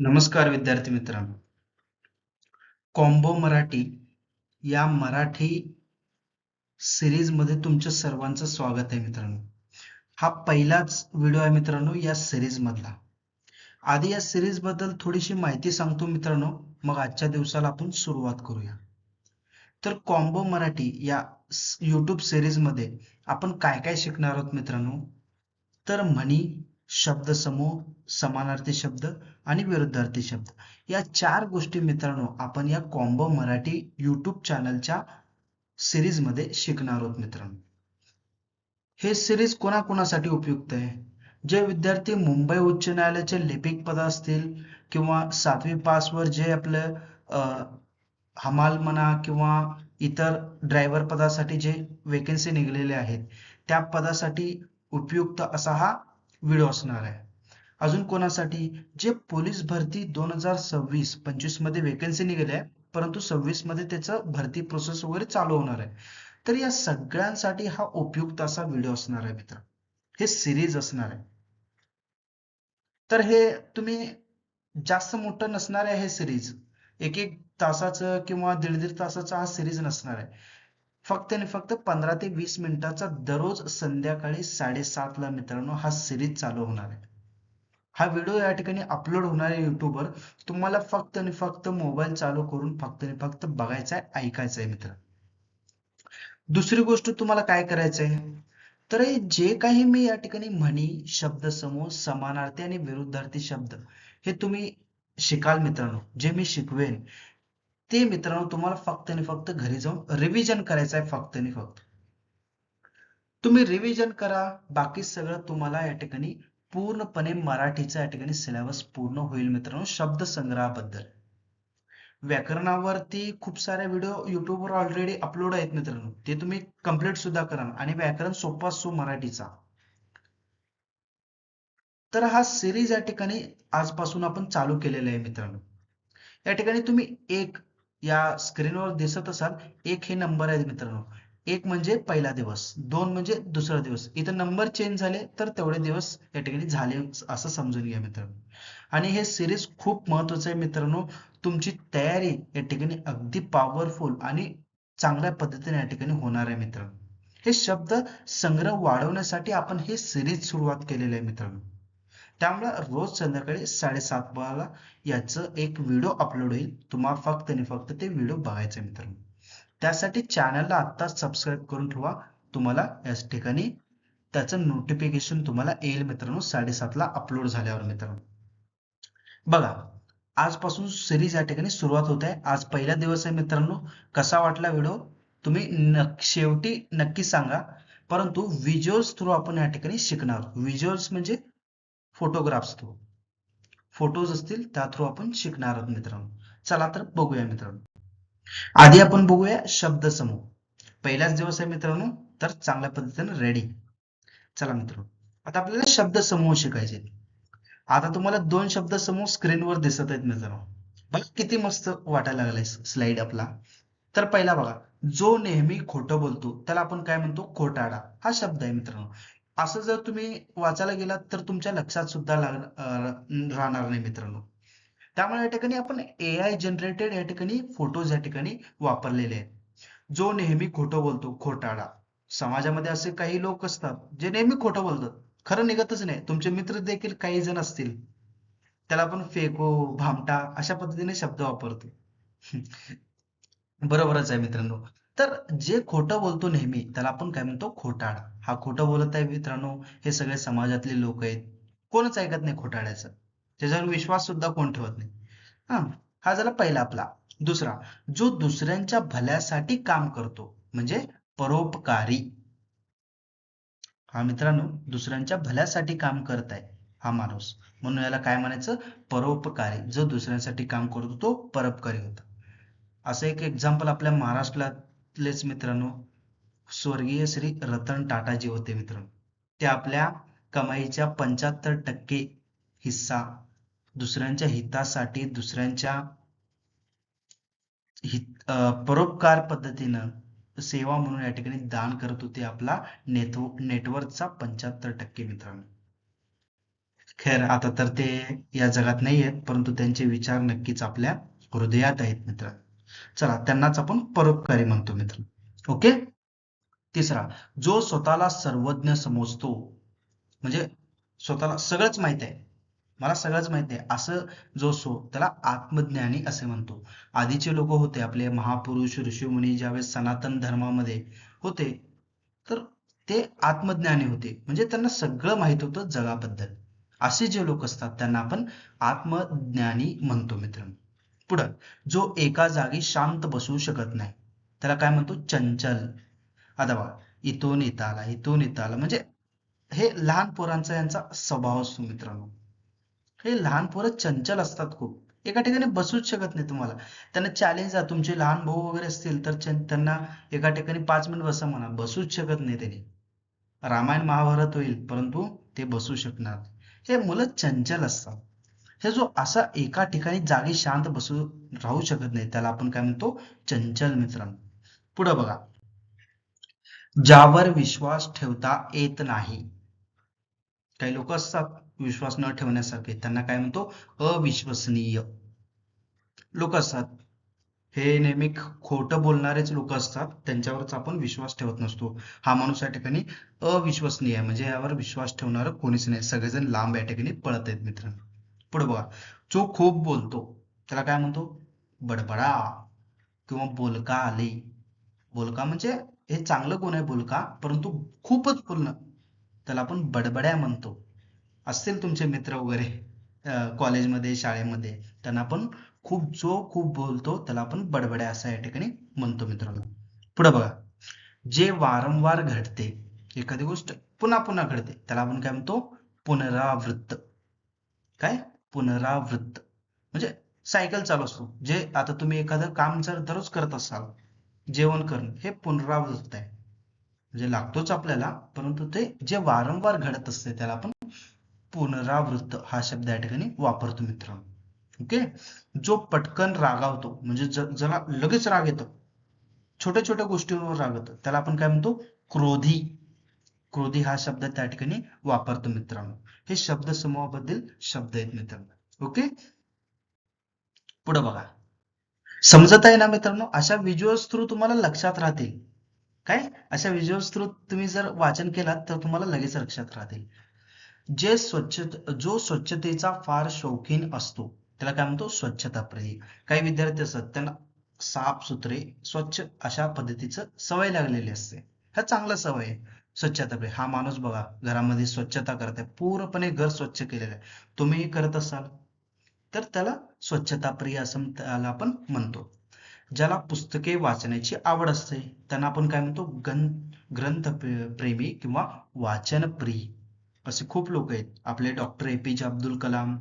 नमस्कार विद्यार्थी मित्रांनो. कॉम्बो मराठी या मराठी सिरीजमध्ये तुमच्या सर्वांचं स्वागत आहे मित्रांनो. हा पहिलाच व्हिडिओ आहे मित्रांनो या सिरीज मधला आधी या सिरीजबद्दल थोडीशी माहिती सांगतो मित्रांनो मग आजच्या दिवसाला आपण सुरुवात करूया. तर कॉम्बो मराठी या युट्यूब सिरीजमध्ये आपण काय काय शिकणार आहोत मित्रांनो? तर म्हणी शब्दसमूह समानार्थी शब्द आणि विरुद्धार्थी शब्द. या चार गोष्टी मित्रांनो आपण या कॉम्बो मराठी युट्यूब चॅनलच्या सिरीजमध्ये शिकणार आहोत मित्रांनो. हे सिरीज कोणाकोणासाठी उपयुक्त आहे? जे विद्यार्थी मुंबई उच्च न्यायालयाचे लिपिक पद असतील किंवा सातवी पासवर जे आपलं हमाल म्हणा किंवा इतर ड्रायव्हर पदासाठी जे वेकेन्सी निघलेले आहेत त्या पदासाठी उपयुक्त असा हा व्हिडिओ असणार आहे. अजून कोणासाठी? जे पोलीस भरती दोन हजार सव्वीस पंचवीसमध्ये वेकन्सी निघाली आहे परंतु सव्वीसमध्ये त्याचं भरती प्रोसेस वगैरे चालू होणार आहे. तर या सगळ्यांसाठी हा उपयुक्त असा व्हिडिओ असणार आहे मित्र. हे सिरीज असणार आहे. तर हे तुम्ही जास्त मोठं नसणार आहे हे सिरीज एक एक तासाचं किंवा दीड दीड तासाचा हा सिरीज नसणार आहे. फक्त आणि फक्त पंधरा ते वीस मिनिटाचा दररोज संध्याकाळी साडेसात ला मित्रांनो हा सिरीज चालू होणार आहे. हा व्हिडिओ या ठिकाणी अपलोड होणार आहे युट्यूबवर तुम्हाला फक्त आणि फक्त मोबाईल चालू करून फक्त आणि फक्त बघायचा आहे ऐकायचं आहे मित्र. दुसरी गोष्ट तुम्हाला काय करायचं आहे? तर जे काही मी या ठिकाणी म्हणी शब्द समूह समानार्थी आणि विरुद्धार्थी शब्द हे तुम्ही शिकाल मित्रांनो. जे मी शिकवेन ते मित्रांनो तुम्हाला फक्त आणि फक्त घरी जाऊन रिव्हिजन करायचं आहे फक्त आणि फक्त. तुम्ही रिव्हिजन करा बाकी सगळं तुम्हाला या ठिकाणी पूर्णपणे मराठीचा या ठिकाणी सिलेबस पूर्ण होईल मित्रांनो शब्द संग्रहाबद्दल व्याकरणावरती खूप सारे व्हिडिओ युट्यूबवर ऑलरेडी अपलोड आहेत मित्रांनो. ते तुम्ही कंप्लीट सुद्धा करा आणि व्याकरण सोपा असतो मराठीचा. तर हा सिरीज या ठिकाणी आजपासून आपण चालू केलेला आहे मित्रांनो. या ठिकाणी तुम्ही एक या स्क्रीनवर दिसत असाल एक हे नंबर आहेत मित्रांनो. एक म्हणजे पहिला दिवस दोन म्हणजे दुसरा दिवस. इथं नंबर चेंज झाले तर तेवढे दिवस या ठिकाणी झाले असं समजून घ्या मित्रांनो. आणि हे सिरीज खूप महत्वाचं आहे मित्रांनो. तुमची तयारी या ठिकाणी अगदी पॉवरफुल आणि चांगल्या पद्धतीने या ठिकाणी होणार आहे मित्रांनो. हे शब्द संग्रह वाढवण्यासाठी आपण हे सिरीज सुरुवात केलेली आहे मित्रांनो. त्यामुळे रोज संध्याकाळी साडेसात वाजता याचं एक व्हिडिओ अपलोड होईल. तुम्हाला फक्त आणि फक्त ते व्हिडिओ बघायचे मित्रांनो. त्यासाठी चॅनलला आत्ताच सबस्क्राईब करून ठेवा. तुम्हाला या ठिकाणी त्याचं नोटिफिकेशन तुम्हाला येईल मित्रांनो साडेसातला अपलोड झाल्यावर मित्रांनो. बघा आजपासून सिरीज या ठिकाणी सुरुवात होत आहे. आज पहिला दिवस आहे मित्रांनो. कसा वाटला व्हिडिओ तुम्ही नक- शेवटी नक्की सांगा. परंतु व्हिज्युअल्स थ्रू आपण या ठिकाणी शिकणार. व्हिज्युअल्स म्हणजे फोटोग्राफ्स थ्रू फोटोज असतील त्या थ्रू आपण शिकणार आहोत मित्रांनो. चला तर बघूया मित्रांनो. आधी आपण बघूया शब्दसमूह पहिलाच दिवस आहे मित्रांनो तर चांगल्या पद्धतीने रेडी चला मित्रांनो. आता आपल्याला शब्दसमूह शिकायचे आता तुम्हाला दोन शब्दसमूह स्क्रीनवर दिसत आहेत मित्रांनो. बघा किती मस्त वाटायला लागलाय स्लाइड आपला. तर पहिला बघा जो नेहमी खोटं बोलतो त्याला आपण काय म्हणतो? खोटाडा. हा शब्द आहे मित्रांनो. असं जर तुम्ही वाचायला गेलात तर तुमच्या लक्षात सुद्धा राहणार नाही मित्रांनो. त्यामुळे या ठिकाणी आपण ए आय जनरेटेड या ठिकाणी फोटोज या ठिकाणी वापरलेले आहेत. जो नेहमी खोटं बोलतो खोटाळा समाजामध्ये असे काही लोक असतात जे नेहमी खोटं बोलतात. खरं निघतच नाही. तुमचे मित्र देखील काही जण असतील. त्याला आपण फेको भामटा अशा पद्धतीने शब्द वापरतो. बरोबरच आहे मित्रांनो. तर जे खोटं बोलतो नेहमी त्याला आपण काय म्हणतो? खोटाड. हा खोटं बोलत आहे मित्रांनो हे सगळे समाजातले लोक आहेत. कोणच ऐकत नाही खोटाड्याचं. त्याच्यावर विश्वास सुद्धा कोण ठेवत नाही. हा हा झाला पहिला आपला. दुसरा जो दुसऱ्यांच्या भल्यासाठी काम करतो म्हणजे परोपकारी. हा मित्रांनो दुसऱ्यांच्या भल्यासाठी काम करत आहे हा माणूस. म्हणून याला काय म्हणायचं? परोपकारी. जो दुसऱ्यांसाठी काम करतो तो परोपकारी होता. असं एक एक्झाम्पल आपल्या महाराष्ट्रात आपलेच मित्रांनो स्वर्गीय श्री रतन टाटाजी होते मित्रांनो. ते आपल्या कमाईच्या पंच्याहत्तर टक्के हिस्सा दुसऱ्यांच्या हितासाठी दुसऱ्यांच्या हित परोपकार पद्धतीनं सेवा म्हणून या ठिकाणी दान करत होते आपला नेटवर्कचा पंच्याहत्तर टक्के मित्रांनो. खैर आता तर ते या जगात नाही आहेत परंतु त्यांचे विचार नक्कीच आपल्या हृदयात आहेत मित्र चला त्यांनाच आपण परोपकारी म्हणतो मित्र. ओके? तिसरा जो स्वतःला सर्वज्ञ समजतो म्हणजे स्वतःला सगळंच माहीत आहे. मला सगळंच माहीत आहे. असं जो सो त्याला आत्मज्ञानी असे म्हणतो. आधीचे लोक होते आपले महापुरुष ऋषीमुनी ज्यावेळेस सनातन धर्मामध्ये होते तर ते आत्मज्ञानी होते. म्हणजे त्यांना सगळं माहीत होतं जगाबद्दल. असे जे लोक असतात त्यांना आपण आत्मज्ञानी म्हणतो मित्रांनो. पुढं. जो एका जागी शांत बसू शकत नाही. त्याला काय म्हणतो? चंचल. आता बघा. इथून इथं आला इथून इथं आला म्हणजे हे लहान पोरांचा यांचा स्वभाव असतो मित्रांनो. हे लहान पोरं चंचल असतात खूप. एका ठिकाणी बसूच शकत नाही तुम्हाला. त्यांना चॅलेंज आहे तुमचे लहान भाऊ वगैरे असतील तर त्यांना एका ठिकाणी पाच मिनिट बसा म्हणा. बसूच शकत नाही त्यांनी. रामायण महाभारत होईल परंतु ते बसू शकणार हे मुलं चंचल असतात. हे जो असा एका ठिकाणी जागी शांत बसू राहू शकत नाही त्याला आपण काय म्हणतो? चंचल मित्रांनो पुढे बघा. ज्यावर विश्वास ठेवता येत नाही. काही लोक असतात विश्वास न ठेवण्यासारखे. त्यांना काय म्हणतो? अविश्वसनीय. लोक असतात. हे नेहमी खोटं बोलणारेच लोक असतात. त्यांच्यावरच आपण विश्वास ठेवत नसतो. हा माणूस या ठिकाणी अविश्वसनीय आहे. म्हणजे यावर विश्वास ठेवणार कोणीच नाही. सगळेजण लांब या ठिकाणी पळत आहेत मित्रांनो. पुढे बघा. जो खूप बोलतो. त्याला काय म्हणतो? बडबडा किंवा बोलका आले. बोलका म्हणजे हे चांगलं कोण आहे? बोलका. परंतु खूपच बोलणं. त्याला आपण बडबड्या म्हणतो. असतील तुमचे मित्र वगैरे कॉलेजमध्ये शाळेमध्ये. त्यांना आपण खूप जो खूप बोलतो. त्याला आपण बडबड्या असं या ठिकाणी म्हणतो मित्रांनो. पुढे बघा. जे वारंवार घडते एखादी गोष्ट पुन्हा पुन्हा घडते त्याला आपण काय म्हणतो? पुनरावृत्त. काय? पुनरावृत्त. म्हणजे सायकल चालू असतो. जे आता तुम्ही एखादं काम जर दररोज करत असाल जेवण करणं हे पुनरावृत्त आहे. म्हणजे लागतोच आपल्याला परंतु ते जे वारंवार घडत असते त्याला आपण पुनरावृत्त हा शब्द या ठिकाणी वापरतो मित्रांनो. ओके? जो पटकन रागावतो म्हणजे ज्याला लगेच राग येतो छोट्या छोट्या गोष्टींवर राग येतो त्याला आपण काय म्हणतो? क्रोधी. क्रोधी हा शब्द त्या ठिकाणी वापरतो मित्रांनो. हे शब्द समूहाबद्दल शब्द आहेत मित्रांनो. ओके पुढे बघा. समजत आहे ना मित्रांनो? अशा व्हिज्युअल्स थ्रू तुम्हाला लक्षात राहतील. काय? अशा व्हिज्युअल्स थ्रू तुम्ही जर वाचन केलात तर तुम्हाला लगेच लक्षात राहतील. जे स्वच्छ जो स्वच्छतेचा फार शौकीन असतो त्याला काय म्हणतो? स्वच्छता प्रेमी काही विद्यार्थी असतात त्यांना साफ सुथरे स्वच्छ अशा पद्धतीचं सवय लागलेली असते. ह्या चांगला सवय आहे. स्वच्छता प्रिय हा माणूस बघा घरामध्ये स्वच्छता करत आहे पूर्णपणे घर स्वच्छ केलेलं आहे. तुम्ही करत असाल तर त्याला स्वच्छता प्रिय असं त्याला आपण म्हणतो. ज्याला पुस्तके वाचण्याची आवड असते त्यांना आपण काय म्हणतो? गं ग्रंथ प्रेमी किंवा वाचन प्रिय असे खूप लोक आहेत. आपले डॉक्टर ए पी जे अब्दुल कलाम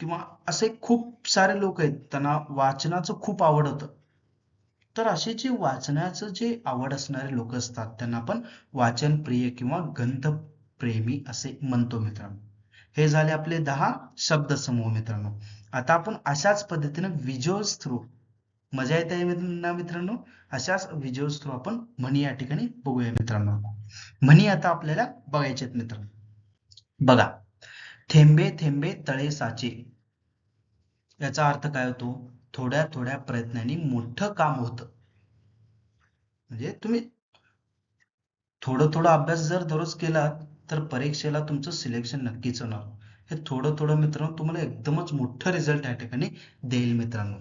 किंवा असे खूप सारे लोक आहेत. त्यांना वाचनाचं खूप आवड होतं. तर असे जे वाचनाचं जे आवड असणारे लोक असतात त्यांना आपण वाचन प्रिय किंवा ग्रंथ प्रेमी असे म्हणतो मित्रांनो. हे झाले आपले दहा शब्द समूह मित्रांनो. आता आपण अशाच पद्धतीने विज्युअल्स थ्रू मजा येत आहे ना मित्रांनो? अशाच विजय थ्रू आपण म्हणी या ठिकाणी बघूया मित्रांनो. म्हणी आता आपल्याला बघायचे आहेत मित्रांनो. बघा. थेंबे थेंबे तळे साचे. याचा अर्थ काय होतो? थोड्या थोड्या प्रयत्नांनी मोठं काम होतं. म्हणजे तुम्ही थोडं थोडं अभ्यास जर दररोज केला तर परीक्षेला तुमचं सिलेक्शन नक्कीच होणार. हे थोडं थोडं मित्रांनो तुम्हाला एकदमच मोठं रिझल्ट या ठिकाणी देईल मित्रांनो.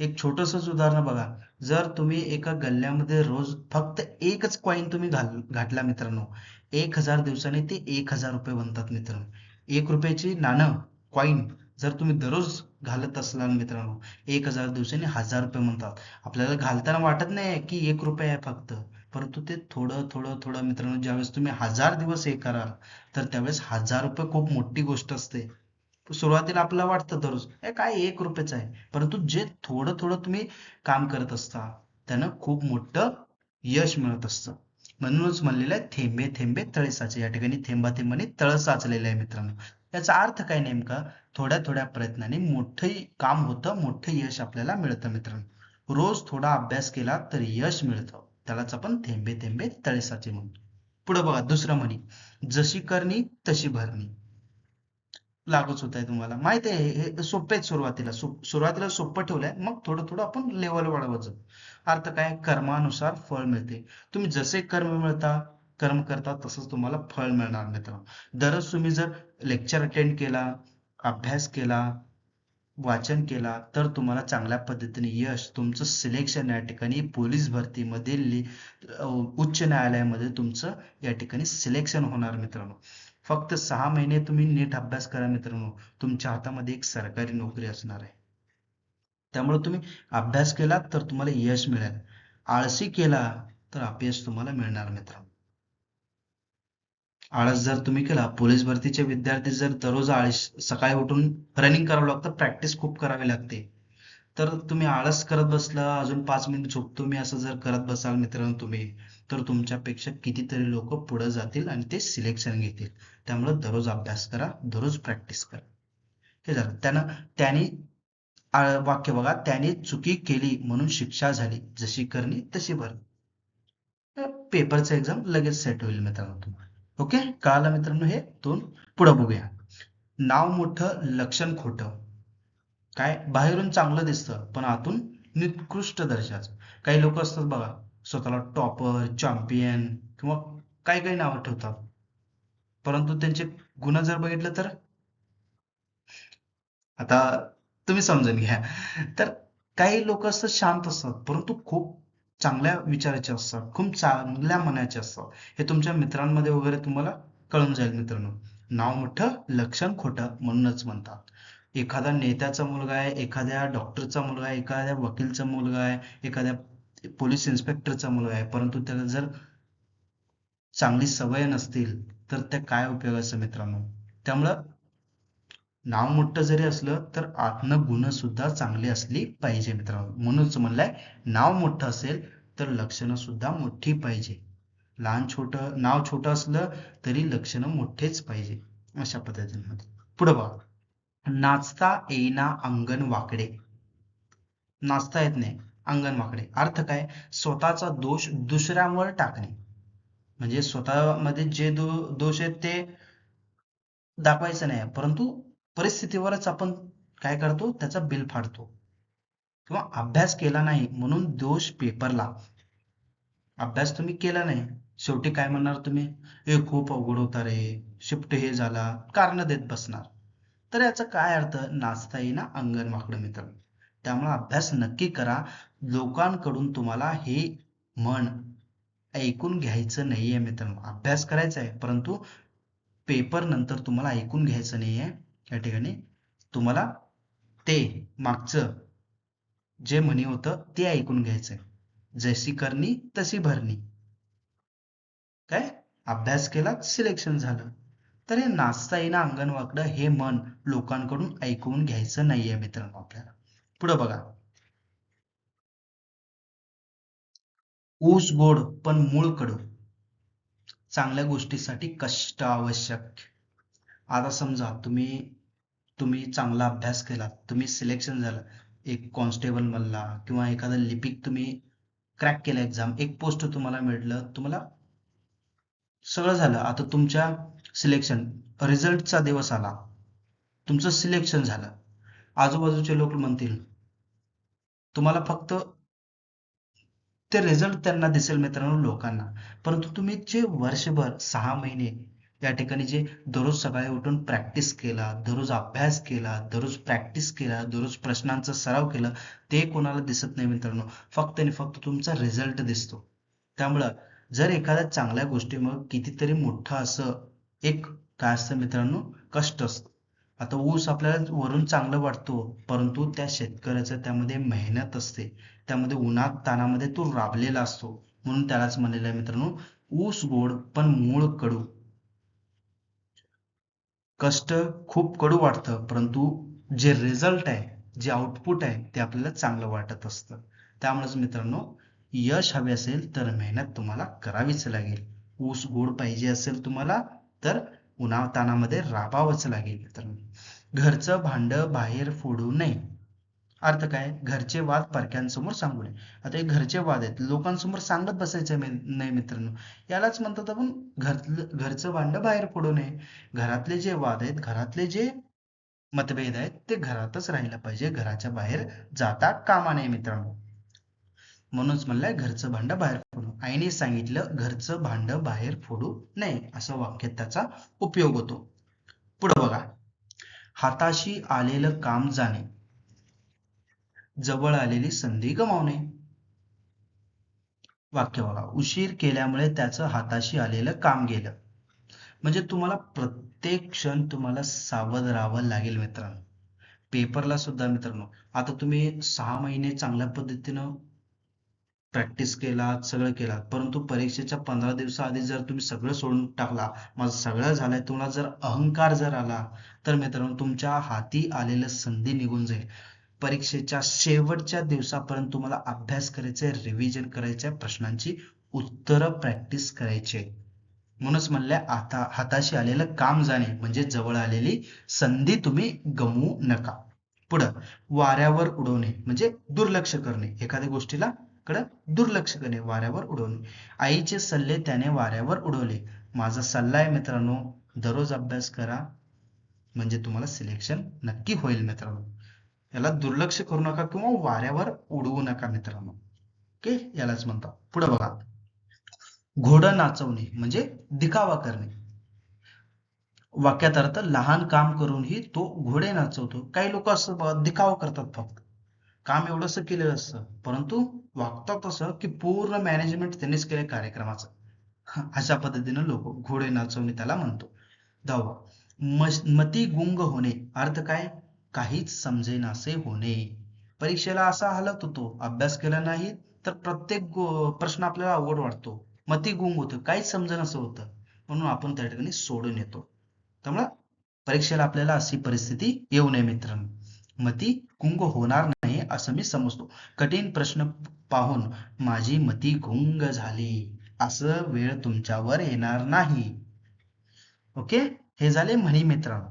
एक छोटंसंच उदाहरण बघा. जर तुम्ही एका गल्ल्यामध्ये रोज फक्त एकच कॉईन तुम्ही घाल घातला मित्रांनो एक हजार दिवसांनी ते एक हजार रुपये बनतात मित्रांनो. एक रुपयाची नाणं कॉईन जर तुम्ही दररोज घालत असलाल मित्रांनो एक हजार दिवसांनी हजार रुपये म्हणतात. आपल्याला घालताना वाटत नाही की एक रुपये आहे फक्त. परंतु ते थोडं थोडं थोडं मित्रांनो ज्यावेळेस तुम्ही हजार दिवस हे कराल तर त्यावेळेस हजार रुपये खूप मोठी गोष्ट असते. सुरुवातीला आपल्याला वाटतं दररोज हे काय एक रुपयेच आहे? परंतु जे थोडं थोडं तुम्ही काम करत असता त्यानं खूप मोठं यश मिळत असतं. म्हणूनच म्हणलेलं आहे थेंबे थेंबे तळे साचे. या ठिकाणी थेंबा थेंबाने तळ साचलेलं आहे मित्रांनो. याचा अर्थ काय नेमका? थोड्या थोड्या प्रयत्नाने मोठं काम होतं मोठं यश आपल्याला मिळतं मित्रांनो. रोज थोडा अभ्यास केला तर यश मिळतं. त्यालाच आपण थेंबे थेंबे तळेसाचे म्हणतो. पुढे बघा दुसरं म्हणी. जशी करणी तशी भरणी. लागूच होत आहे तुम्हाला. माहीत आहे हे सोपे सुरुवातीला. सुरुवातीला सोपं ठेवलंय मग थोडं थोडं आपण लेवल वाढवत अर्थ काय? कर्मानुसार फळ मिळते. तुम्ही जसे कर्म मिळता कर्म करता तसंच तुम्हाला फळ मिळणार मित्रांनो दररोज तुम्ही जर लेक्चर अटेंड केला अभ्यास केला वाचन केला तर तुम्हाला चांगल्या पद्धतीने यश तुमचं सिलेक्शन या ठिकाणी पोलीस भरतीमध्ये उच्च न्यायालयामध्ये तुमचं या ठिकाणी सिलेक्शन होणार मित्रांनो. फक्त सहा महिने तुम्ही नीट अभ्यास करा मित्रांनो. तुमच्या हातामध्ये एक सरकारी नोकरी असणार आहे. त्यामुळे तुम्ही अभ्यास केला तर तुम्हाला यश मिळेल. आळसी केला तर अपयश तुम्हाला मिळणार मित्रांनो. आळस जर तुम्ही केला पोलीस भरतीचे विद्यार्थी जर दररोज आळस सकाळी उठून रनिंग करावं लागतं प्रॅक्टिस खूप करावी लागते. तर तुम्ही आळस करत बसला अजून पाच मिनिट झोपतो मी असं जर करत बसाल मित्रांनो तुम्ही तर तुमच्यापेक्षा कितीतरी लोक पुढे जातील आणि ते सिलेक्शन घेतील. त्यामुळे दररोज अभ्यास करा दररोज प्रॅक्टिस करा. हे झालं. त्यानं त्याने वाक्य बघा त्याने चुकी केली म्हणून शिक्षा झाली जशी करणी तशी भर पेपरचं एक्झाम लगेच सेट होईल मित्रांनो तुम्हाला. ओके? कळालं मित्रांनो हे दोन पुढे बघूया. नाव मोठं लक्षण खोटं. काय? बाहेरून चांगलं दिसतं पण आतून निकृष्ट दर्जाचं. काही लोक असतात बघा स्वतःला टॉपर चॅम्पियन किंवा काही काही नावं ठेवतात. परंतु त्यांचे गुण जर बघितलं तर? आता तुम्ही समजून घ्या. तर काही लोक असतात शांत असतात परंतु खूप चांगल्या विचाराचे असतात खूप चांगल्या मनाचे असतात. हे तुमच्या मित्रांमध्ये वगैरे तुम्हाला कळून जाईल मित्रांनो. नाव मोठं लक्षण खोटं म्हणूनच म्हणतात. एखादा नेत्याचा मुलगा आहे एखाद्या डॉक्टरचा मुलगा आहे एखाद्या वकीलचा मुलगा आहे एखाद्या पोलीस इन्स्पेक्टरचा मुलगा आहे परंतु त्याला जर चांगली सवय नसतील तर त्या काय उपयोगाचं मित्रांनो? त्यामुळं नाव मोठं जरी असलं तर आतनं गुण सुद्धा चांगली असली पाहिजे मित्रांनो. म्हणूनच म्हणलंय नाव मोठं असेल तर लक्षणं सुद्धा मोठी पाहिजे. लहान छोटं नाव छोटं असलं तरी लक्षणं मोठेच पाहिजे. अशा पद्धतीने पुढे बघा. नाचता येईना अंगण वाकडे. नाचता येत नाही अंगण वाकडे. अर्थ काय? स्वतःचा दोष दुसऱ्यावर टाकणे. म्हणजे स्वतःमध्ये जे दो दोष आहेत ते दाखवायचं नाही. परंतु परिस्थितीवरच आपण काय करतो? त्याचा बिल फाडतो. किंवा अभ्यास केला नाही म्हणून दोष पेपरला. अभ्यास तुम्ही केला नाही. शेवटी काय म्हणणार तुम्ही? हे खूप अवघड होता रे. शिफ्ट हे झाला. कारण देत बसणार. तर याचा काय अर्थ? नाचता येईना अंगण वाकडं मित्र. त्यामुळे अभ्यास नक्की करा. लोकांकडून तुम्हाला हे म्हण ऐकून घ्यायचं नाहीये मित्रांनो. अभ्यास करायचा आहे परंतु पेपर नंतर तुम्हाला ऐकून घ्यायचं नाहीये. या ठिकाणी तुम्हाला ते मागचं जे म्हणी होतं ते ऐकून घ्यायचंय. जशी करणी तशी भरणी. काय? अभ्यास केला सिलेक्शन झालं. तर हे नाचता येईना अंगण वाकडं हे मन लोकांकडून ऐकून घ्यायचं नाहीये मित्रांनो आपल्याला. पुढे बघा. ऊस गोड पण मूळ कडू. चांगल्या गोष्टीसाठी कष्ट आवश्यक. आता समजा तुम्ही तुम्ही चांगला अभ्यास केला तुम्ही सिलेक्शन झालं एक कॉन्स्टेबल बनला किंवा एखादा लिपिक तुम्ही क्रॅक केला एक्झाम एक पोस्ट तुम्हाला मिळलं तुम्हाला सगळं झालं. आता तुमच्या सिलेक्शन रिझल्टचा दिवस आला. तुमचं सिलेक्शन झालं. आजूबाजूचे लोक म्हणतील तुम्हाला फक्त ते रिझल्ट त्यांना दिसेल मित्रांनो लोकांना. परंतु तुम्ही जे वर्षभर सहा महिने या ठिकाणी जे दररोज सकाळी उठून प्रॅक्टिस केला दररोज अभ्यास केला दररोज प्रॅक्टिस केला दररोज प्रश्नांचा सराव केला ते कोणाला दिसत नाही मित्रांनो. फक्त आणि फक्त तुमचा रिझल्ट दिसतो. त्यामुळं जर एखाद्या चांगल्या गोष्टी मग कितीतरी मोठं असं एक काय असतं मित्रांनो? कष्ट असतं. आता ऊस आपल्याला वरून चांगलं वाटतो परंतु त्या शेतकऱ्याचं त्यामध्ये मेहनत असते. त्यामध्ये उन्हात तानामध्ये तो राबलेला असतो. म्हणून त्यालाच म्हणलेलं आहे मित्रांनो ऊस गोड पण मूळ कडू. कष्ट खूप कडू वाटतं परंतु जे रिझल्ट आहे जे आउटपुट आहे ते आपल्याला चांगलं वाटत असतं. त्यामुळेच मित्रांनो यश हवे असेल तर मेहनत तुम्हाला करावीच लागेल. ऊस गोड पाहिजे असेल तुम्हाला तर उन्हातानामध्ये राबावंच लागेल मित्रांनो. घरचं भांड बाहेर फोडू नये. अर्थ काय? घरचे वाद परक्यांसमोर सांगू नये. आता हे घरचे वाद आहेत. लोकांसमोर सांगत बसायचं नाही मित्रांनो. यालाच म्हणतात आपण घर घरचं भांड बाहेर फोडू नये. घरातले जे वाद आहेत घरातले जे मतभेद आहेत ते घरातच राहिलं पाहिजे. घराच्या बाहेर जाता कामा नये मित्रांनो. म्हणूनच म्हणलंय घरचं भांड बाहेर फोडू आईने सांगितलं घरचं भांड बाहेर फोडू नये. असं वाक्यात त्याचा उपयोग होतो. पुढे बघा. हाताशी आलेलं काम जाणे. जवळ आलेली संधी गमावणे. वाक्य बघा. उशीर केल्यामुळे त्याचं हाताशी आलेलं काम गेलं. म्हणजे तुम्हाला प्रत्येक क्षण तुम्हाला सावध राहावं लागेल मित्रांनो. पेपरला सुद्धा मित्रांनो. आता तुम्ही सहा महिने चांगल्या पद्धतीनं प्रॅक्टिस केला सगळं केलात. परंतु परीक्षेच्या पंधरा दिवसाआधी जर तुम्ही सगळं सोडून टाकला माझं सगळं झालंय तुम्हाला जर अहंकार जर आला तर मित्रांनो तुमच्या हाती आलेलं संधी निघून जाईल. परीक्षेच्या शेवटच्या दिवसापर्यंत तुम्हाला अभ्यास करायचे रिव्हिजन करायचे प्रश्नांची उत्तरं प्रॅक्टिस करायचे म्हणूनच म्हणलंय आता हाताशी आलेलं काम जाणे म्हणजे जवळ आलेली संधी तुम्ही गमवू नका. पुढं वाऱ्यावर उडवणे म्हणजे दुर्लक्ष करणे. एखाद्या गोष्टीला कडे दुर्लक्ष करणे वाऱ्यावर उडवणे. आईचे सल्ले त्याने वाऱ्यावर उडवले. माझा सल्ला आहे मित्रांनो दररोज अभ्यास करा म्हणजे तुम्हाला सिलेक्शन नक्की होईल मित्रांनो. याला दुर्लक्ष करू नका किंवा वाऱ्यावर उडवू नका मित्रांनो. ओके यालाच म्हणतात. पुढे बघा. घोडं नाचवणे म्हणजे दिखावा करणे. वाक्यात अर्थ लहान काम करूनही तो घोडे नाचवतो. काही लोक असं दिखावा करतात फक्त. काम एवढंस केलेलं असतं. परंतु वागतात असं की पूर्ण मॅनेजमेंट त्यांनीच केलं कार्यक्रमाचं. अशा पद्धतीनं लोक घोडे नाचवणे त्याला म्हणतो. दहावा मती गुंग होणे. अर्थ काय? काहीच समजेनासे होणे. परीक्षेला असा हालत होतो. अभ्यास केला नाही तर प्रत्येक प्रश्न आपल्याला अवघड वाटतो. मती गुंग होतं. काहीच समजेनासं होतं. म्हणून आपण त्या ठिकाणी सोडून येतो. त्यामुळे परीक्षेला आपल्याला अशी परिस्थिती येऊ नये मित्रांनो. मती गुंग होणार नाही असं मी समजतो. कठीण प्रश्न पाहून माझी मती गुंग झाली. असं वेळ तुमच्यावर येणार नाही. ओके? हे झाले म्हणी मित्रांनो.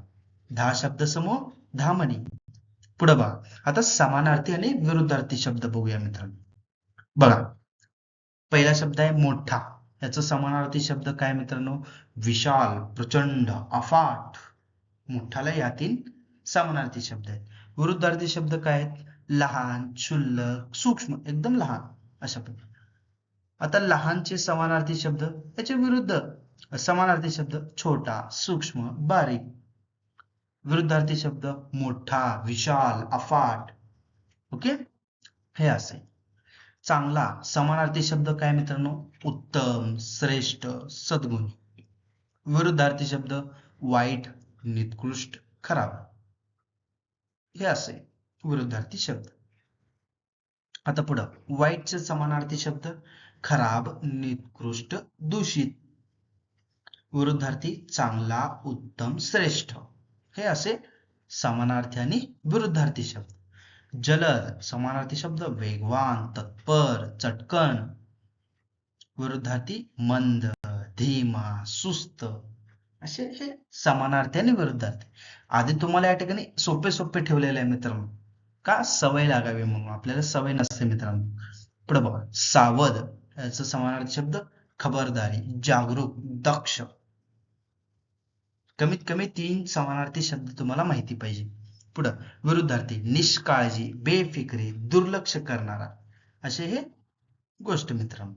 दहा शब्द समूह धामनी पुढे बघा. आता समानार्थी आणि विरुद्धार्थी शब्द बघूया मित्रांनो. बघा. पहिला शब्द आहे मोठा. याचा समानार्थी शब्द काय मित्रांनो? विशाल प्रचंड अफाट. मोठाला यातील समानार्थी शब्द आहेत. विरुद्धार्थी शब्द काय आहेत? लहान क्षुल्लक सूक्ष्म एकदम लहान अशा पद्धती आता लहानचे समानार्थी शब्द याच्या विरुद्ध. समानार्थी शब्द छोटा सूक्ष्म बारीक. विरुद्धार्थी शब्द मोठा विशाल अफाट. ओके? हे असे. चांगला समानार्थी शब्द काय मित्रांनो? उत्तम श्रेष्ठ सद्गुण. विरुद्धार्थी शब्द वाईट निकृष्ट खराब. हे असे विरुद्धार्थी शब्द. आता पुढं. वाईटचे समानार्थी शब्द खराब निकृष्ट दूषित. विरुद्धार्थी चांगला उत्तम श्रेष्ठ. हे असे समानार्थी आणि विरुद्धार्थी शब्द. जलद समानार्थी शब्द वेगवान तत्पर चटकन. विरुद्धार्थी मंद धीमा सुस्त. असे हे समानार्थी आणि विरुद्धार्थी. आधी तुम्हाला या ठिकाणी सोपे सोपे ठेवलेले आहे मित्रांनो. का? सवय लागावी म्हणून. आपल्याला सवय नसते मित्रांनो. पुढे बघा. सावध याचा समानार्थी शब्द खबरदारी जागरूक दक्ष. कमीत कमी तीन समानार्थी शब्द तुम्हाला माहिती पाहिजे. पुढं विरुद्धार्थी निष्काळजी बेफिक्री दुर्लक्ष करणारा. असे हे गोष्ट मित्रांनो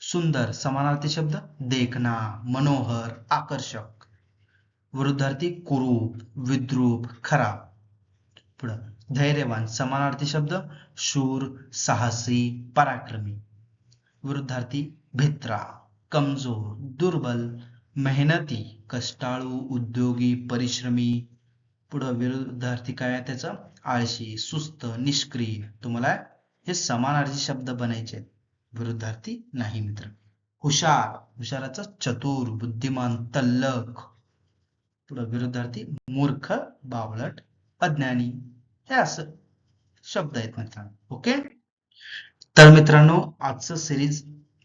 सुंदर समानार्थी शब्द देखना मनोहर आकर्षक. विरुद्धार्थी कुरूप विद्रूप खराब. पुढं धैर्यवान समानार्थी शब्द शूर साहसी पराक्रमी. विरुद्धार्थी भित्रा कमजोर दुर्बल मेहनती कष्टाळू उद्योगी परिश्रमी पुढं विरुद्धार्थी काय आहे त्याचा? आळशी सुस्त निष्क्रिय. तुम्हाला हे समानार्थी शब्द बनायचे विरुद्धार्थी नाही मित्र. हुशार. हुशाराचा चतुर बुद्धिमान तल्लख. पुढं विरुद्धार्थी मूर्ख बावळट अज्ञानी. हे असं शब्द आहेत मित्रांनो. ओके? तर मित्रांनो आजचं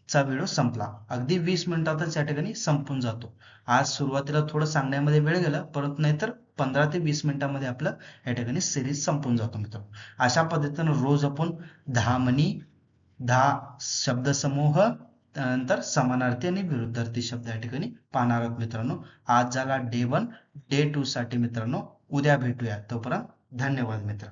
चा व्हिडिओ संपला. अगदी वीस मिनिटातच या ठिकाणी संपून जातो. आज सुरुवातीला थोडं सांगण्यामध्ये वेळ गेला परंतु नाहीतर पंधरा ते वीस मिनिटांमध्ये आपलं या ठिकाणी सिरीज संपून जातो मित्र. अशा पद्धतीनं रोज आपण दहा मनी दहा शब्दसमूह त्यानंतर समानार्थी आणि विरुद्धार्थी शब्द या ठिकाणी पाहणार आहोत मित्रांनो. आज झाला डे वन डे टू साठी मित्रांनो उद्या भेटूया. तोपर्यंत धन्यवाद मित्र.